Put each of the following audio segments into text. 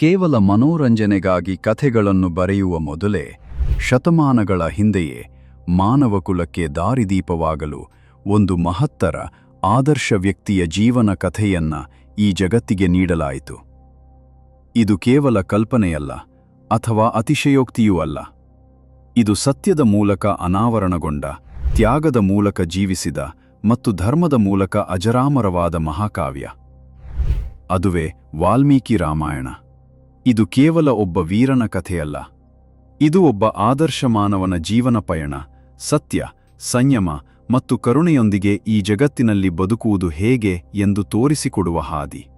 ಕೇವಲ ಮನೋರಂಜನೆಗಾಗಿ ಕಥೆಗಳನ್ನು ಬರೆಯುವ ಮೊದಲೇ ಶತಮಾನಗಳ ಹಿಂದೆಯೇ ಮಾನವಕುಲಕ್ಕೆ ದಾರಿದೀಪವಾಗಲು ಒಂದು ಮಹತ್ತರ, ಆದರ್ಶ ವ್ಯಕ್ತಿಯ ಜೀವನ ಕಥೆಯನ್ನ ಈ ಜಗತ್ತಿಗೆ ನೀಡಲಾಯಿತು. ಇದು ಕೇವಲ ಕಲ್ಪನೆಯಲ್ಲ, ಅಥವಾ ಅತಿಶಯೋಕ್ತಿಯೂ ಅಲ್ಲ. ಇದು ಸತ್ಯದ ಮೂಲಕ ಅನಾವರಣಗೊಂಡ, ತ್ಯಾಗದ ಮೂಲಕ ಜೀವಿಸಿದ ಮತ್ತು ಧರ್ಮದ ಮೂಲಕ ಅಜರಾಮರವಾದ ಮಹಾಕಾವ್ಯ. ಅದುವೇ ವಾಲ್ಮೀಕಿ ರಾಮಾಯಣ. ಇದು ಕೇವಲ ಒಬ್ಬ ವೀರನ ಕಥೆಯಲ್ಲ. ಇದು ಒಬ್ಬ ಆದರ್ಶ ಮಾನವನ ಜೀವನ ಪಯಣ, ಸತ್ಯ, ಸಂಯಮ ಮತ್ತು ಕರುಣೆಯೊಂದಿಗೆ ಈ ಜಗತ್ತಿನಲ್ಲಿ ಬದುಕುವುದು ಹೇಗೆ ಎಂದು ತೋರಿಸಿಕೊಡುವ ಹಾದಿ.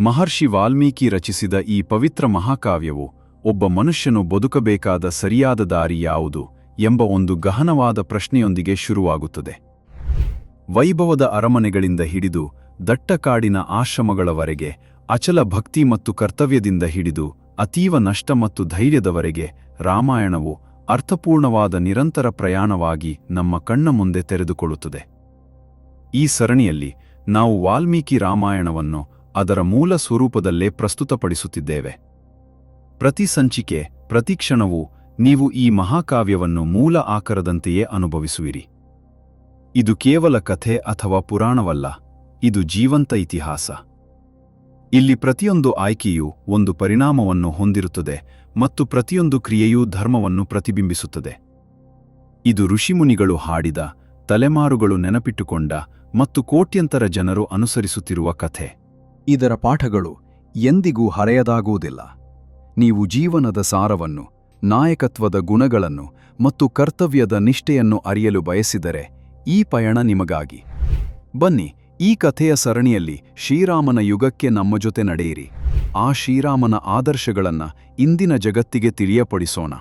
ಮಹರ್ಷಿ ವಾಲ್ಮೀಕಿ ರಚಿಸಿದ ಈ ಪವಿತ್ರ ಮಹಾಕಾವ್ಯವು ಒಬ್ಬ ಮನುಷ್ಯನು ಬದುಕಬೇಕಾದ ಸರಿಯಾದ ದಾರಿ ಯಾವುದು ಎಂಬ ಒಂದು ಗಹನವಾದ ಪ್ರಶ್ನೆಯೊಂದಿಗೆ ಶುರುವಾಗುತ್ತದೆ. ವೈಭವದ ಅರಮನೆಗಳಿಂದ ಹಿಡಿದು ದಟ್ಟಕಾಡಿನ ಆಶ್ರಮಗಳವರೆಗೆ, ಅಚಲ ಭಕ್ತಿ ಮತ್ತು ಕರ್ತವ್ಯದಿಂದ ಹಿಡಿದು ಅತೀವ ನಷ್ಟ ಮತ್ತು ಧೈರ್ಯದವರೆಗೆ ರಾಮಾಯಣವು ಅರ್ಥಪೂರ್ಣವಾದ ನಿರಂತರ ಪ್ರಯಾಣವಾಗಿ ನಮ್ಮ ಕಣ್ಣ ಮುಂದೆ ತೆರೆದುಕೊಳ್ಳುತ್ತದೆ. ಈ ಸರಣಿಯಲ್ಲಿ ನಾವು ವಾಲ್ಮೀಕಿ ರಾಮಾಯಣವನ್ನು ಅದರ ಮೂಲ ಸ್ವರೂಪದಲ್ಲೇ ಪ್ರಸ್ತುತಪಡಿಸುತ್ತಿದ್ದೇವೆ. ಪ್ರತಿ ಸಂಚಿಕೆ, ಪ್ರತಿ ಕ್ಷಣವೂ ನೀವು ಈ ಮಹಾಕಾವ್ಯವನ್ನು ಮೂಲ ಆಕರದಂತೆಯೇ ಅನುಭವಿಸುವಿರಿ. ಇದು ಕೇವಲ ಕಥೆ ಅಥವಾ ಪುರಾಣವಲ್ಲ. ಇದು ಜೀವಂತ ಇತಿಹಾಸ. ಇಲ್ಲಿ ಪ್ರತಿಯೊಂದು ಆಯ್ಕೆಯೂ ಒಂದು ಪರಿಣಾಮವನ್ನು ಹೊಂದಿರುತ್ತದೆ ಮತ್ತು ಪ್ರತಿಯೊಂದು ಕ್ರಿಯೆಯೂ ಧರ್ಮವನ್ನು ಪ್ರತಿಬಿಂಬಿಸುತ್ತದೆ. ಇದು ಋಷಿಮುನಿಗಳು ಹಾಡಿದ, ತಲೆಮಾರುಗಳು ನೆನಪಿಟ್ಟುಕೊಂಡ ಮತ್ತು ಕೋಟ್ಯಂತರ ಜನರು ಅನುಸರಿಸುತ್ತಿರುವ ಕಥೆ. ಇದರ ಪಾಠಗಳು ಎಂದಿಗೂ ಹರೆಯದಾಗುವುದಿಲ್ಲ. ನೀವು ಜೀವನದ ಸಾರವನ್ನು, ನಾಯಕತ್ವದ ಗುಣಗಳನ್ನು ಮತ್ತು ಕರ್ತವ್ಯದ ನಿಷ್ಠೆಯನ್ನು ಅರಿಯಲು ಬಯಸಿದರೆ ಈ ಪಯಣ ನಿಮಗಾಗಿ. ಬನ್ನಿ ಈ ಕಥೆಯ ಸರಣಿಯಲ್ಲಿ ಶ್ರೀರಾಮನ ಯುಗಕ್ಕೆ ನಮ್ಮ ಜೊತೆ ನಡೆಯಿರಿ. ಆ ಶ್ರೀರಾಮನ ಆದರ್ಶಗಳನ್ನು ಇಂದಿನ ಜಗತ್ತಿಗೆ ತಿಳಿಯಪಡಿಸೋಣ.